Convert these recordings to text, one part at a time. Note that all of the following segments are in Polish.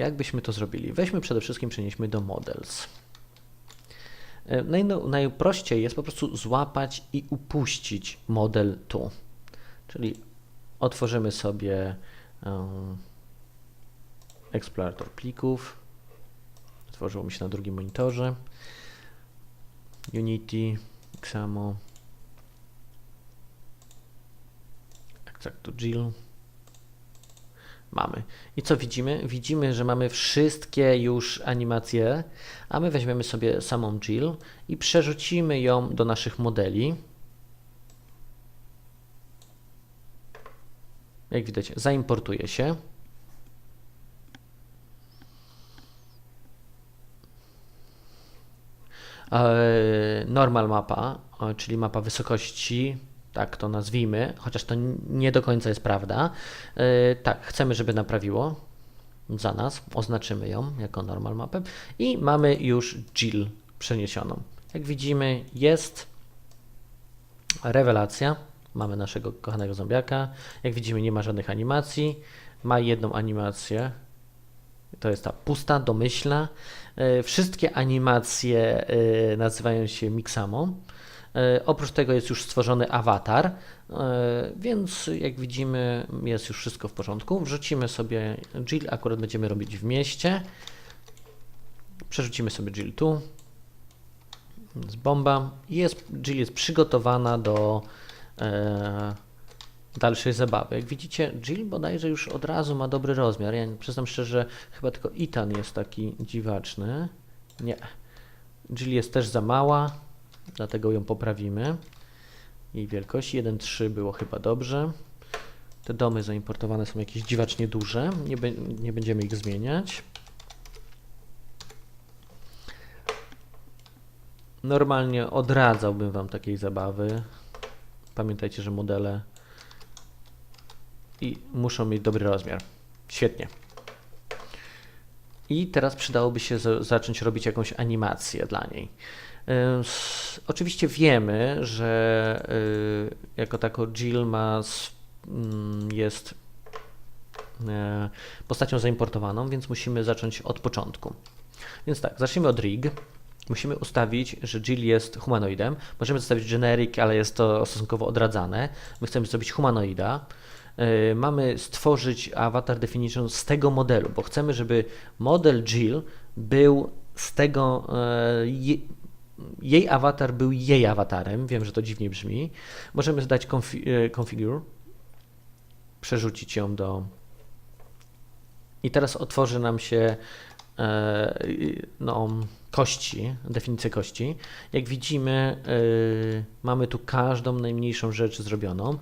jak byśmy to zrobili? Weźmy przede wszystkim, przenieśmy do models. E, Naj, no, najprościej jest po prostu złapać i upuścić model tu. Czyli otworzymy sobie eksplorator plików. Otworzyło mi się na drugim monitorze. Unity, XAMO, Extract to GIL. Mamy. I co widzimy? Widzimy, że mamy wszystkie już animacje, a my weźmiemy sobie samą GIL i przerzucimy ją do naszych modeli. Jak widać, zaimportuje się. E, Normal mapa, czyli mapa wysokości, tak to nazwijmy, chociaż to nie do końca jest prawda. E, Tak, chcemy, żeby naprawiło za nas, oznaczymy ją jako normal mapę i mamy już GIL przeniesioną. Jak widzimy, jest rewelacja. Mamy naszego kochanego zombiaka. Jak widzimy, nie ma żadnych animacji. Ma jedną animację, to jest ta pusta, domyślna. E, Wszystkie animacje e, nazywają się Mixamo. E, Oprócz tego jest już stworzony awatar, e, więc jak widzimy jest już wszystko w porządku. Wrzucimy sobie Jill, akurat będziemy robić w mieście. Przerzucimy sobie Jill tu. Jest bomba. Jest, Jill jest przygotowana do e, dalszej zabawy. Jak widzicie, Jill bodajże już od razu ma dobry rozmiar. Ja przyznam szczerze, chyba tylko Ethan jest taki dziwaczny. Nie. Jill jest też za mała, dlatego ją poprawimy. Jej wielkość 1,3 było chyba dobrze. Te domy zaimportowane są jakieś dziwacznie duże. Nie, nie będziemy ich zmieniać. Normalnie odradzałbym Wam takiej zabawy. Pamiętajcie, że modele i muszą mieć dobry rozmiar. Świetnie. I teraz przydałoby się za- zacząć robić jakąś animację dla niej. Oczywiście wiemy, że y, jako tako Jill ma, mm, jest e, postacią zaimportowaną, więc musimy zacząć od początku. Więc tak, zacznijmy od rig. Musimy ustawić, że Jill jest humanoidem. Możemy zostawić generic, ale jest to stosunkowo odradzane. My chcemy zrobić humanoida. Yy, mamy stworzyć avatar definition z tego modelu, bo chcemy, żeby model Jill był z tego, e, je, jej awatar był jej awatarem. Wiem, że to dziwnie brzmi. Możemy zdać e, configure, przerzucić ją do. I teraz otworzy nam się e, no, kości, definicję kości. Jak widzimy, y, mamy tu każdą najmniejszą rzecz zrobioną.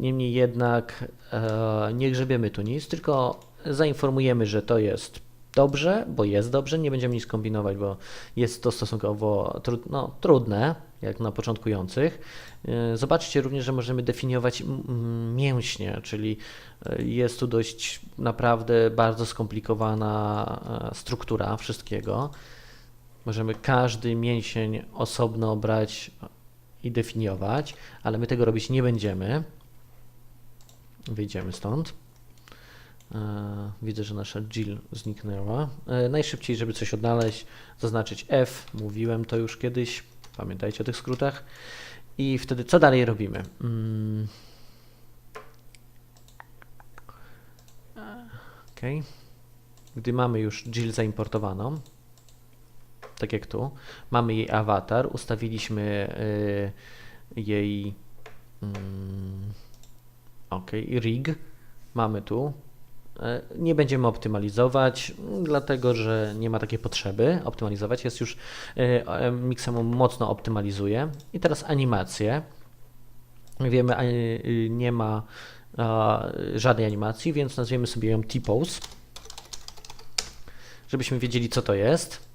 Niemniej jednak e, nie grzebiemy tu nic, tylko zainformujemy, że to jest dobrze, bo jest dobrze, nie będziemy nic kombinować, bo jest to stosunkowo tru, no, trudne, jak na początkujących. Y, Zobaczcie również, że możemy definiować mięśnie, czyli y, jest tu dość naprawdę bardzo skomplikowana e, struktura wszystkiego. Możemy każdy mięsień osobno brać i definiować, ale my tego robić nie będziemy. Wyjdziemy stąd. E, Widzę, że nasza Jill zniknęła. E, Najszybciej, żeby coś odnaleźć, zaznaczyć F. Mówiłem to już kiedyś. Pamiętajcie o tych skrótach. I wtedy co dalej robimy? Mm. Ok. Gdy mamy już Jill zaimportowaną, tak jak tu, mamy jej awatar, ustawiliśmy y, jej mm, ok, rig, mamy tu. E, Nie będziemy optymalizować, m, dlatego że nie ma takiej potrzeby optymalizować. Jest już e, e, Mixamo mocno optymalizuje. I teraz animacje. Wiemy, nie ma żadnej animacji, więc nazwiemy sobie ją T-pose, żebyśmy wiedzieli, co to jest.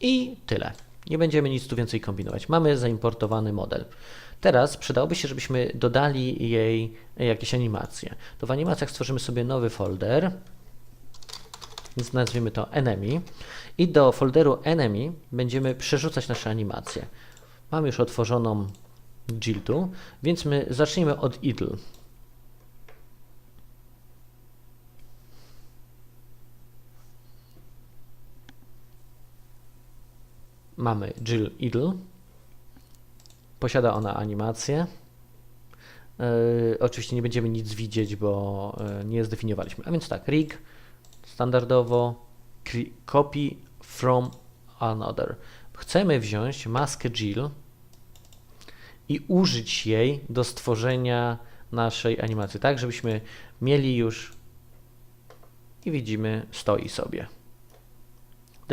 I tyle. Nie będziemy nic tu więcej kombinować. Mamy zaimportowany model. Teraz przydałoby się, żebyśmy dodali jej jakieś animacje. To w animacjach stworzymy sobie nowy folder, więc nazwiemy to enemy i do folderu enemy będziemy przerzucać nasze animacje. Mamy już otworzoną Jill tu, więc my zacznijmy od idle. Mamy Jill Idle. Posiada ona animację. Yy, oczywiście nie będziemy nic widzieć, bo yy, nie zdefiniowaliśmy. A więc tak, rig standardowo copy from another. Chcemy wziąć maskę Jill i użyć jej do stworzenia naszej animacji, tak żebyśmy mieli już i widzimy, stoi sobie.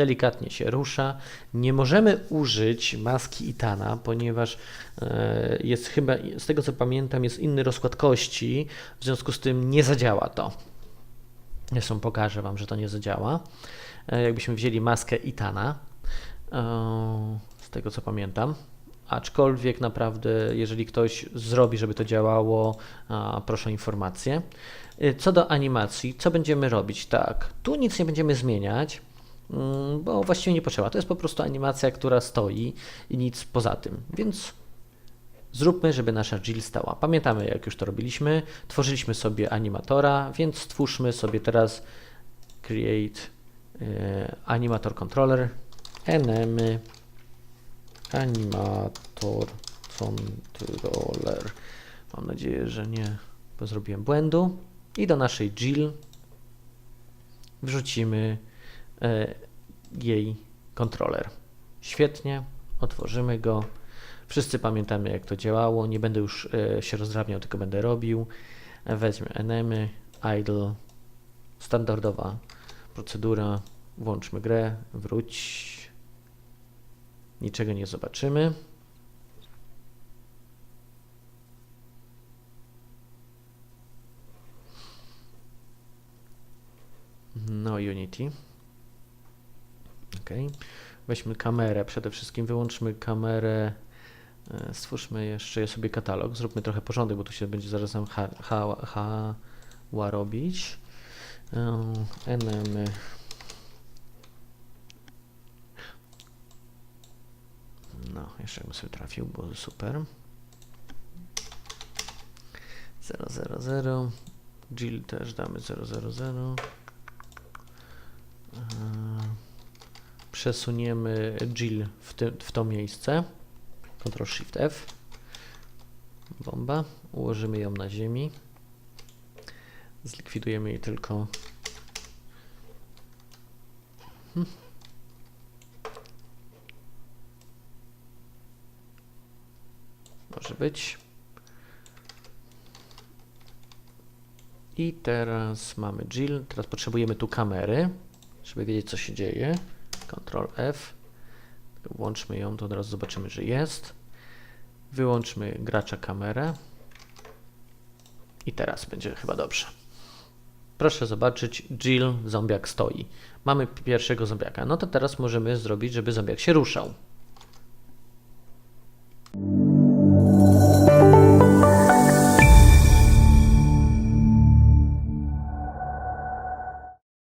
Delikatnie się rusza. Nie możemy użyć maski Itana, ponieważ e, jest chyba, z tego co pamiętam, jest inny rozkład kości, w związku z tym nie zadziała to. Zresztą pokażę Wam, że to nie zadziała. E, Jakbyśmy wzięli maskę Itana, e, z tego co pamiętam. Aczkolwiek naprawdę, jeżeli ktoś zrobi, żeby to działało, proszę o informację. Co do animacji, co będziemy robić? Tak, tu nic nie będziemy zmieniać, bo właściwie nie potrzeba. To jest po prostu animacja, która stoi i nic poza tym. Więc zróbmy, żeby nasza Jill stała. Pamiętamy, jak już to robiliśmy. Tworzyliśmy sobie animatora, więc stwórzmy sobie teraz create y, animator controller enemy animator controller. Mam nadzieję, że nie zrobiłem błędu. I do naszej Jill wrzucimy e, jej kontroler. Świetnie, otworzymy go. Wszyscy pamiętamy, jak to działało. Nie będę już e, się rozdrabniał, tylko będę robił. E, Weźmy enemy, idle, standardowa procedura. Włączmy grę, wróć. Niczego nie zobaczymy. No Unity. Weźmy kamerę. Przede wszystkim wyłączmy kamerę. E, Stwórzmy jeszcze sobie katalog. Zróbmy trochę porządek, bo tu się będzie zaraz nam ha, ha, hała robić. E, Enemy. No, jeszcze bym sobie trafił, bo super. 000. Jill też damy 000. Przesuniemy Jill w, w to miejsce. Ctrl Shift F. Bomba. Ułożymy ją na ziemi. Zlikwidujemy jej tylko. Hmm. Może być. I teraz mamy Jill. Teraz potrzebujemy tu kamery, żeby wiedzieć co się dzieje. Ctrl F. Włączmy ją, to od razu zobaczymy, że jest. Wyłączmy gracza kamerę. I teraz będzie chyba dobrze. Proszę zobaczyć, Jill, zombiak stoi. Mamy pierwszego zombiaka. No to teraz możemy zrobić, żeby zombiak się ruszał.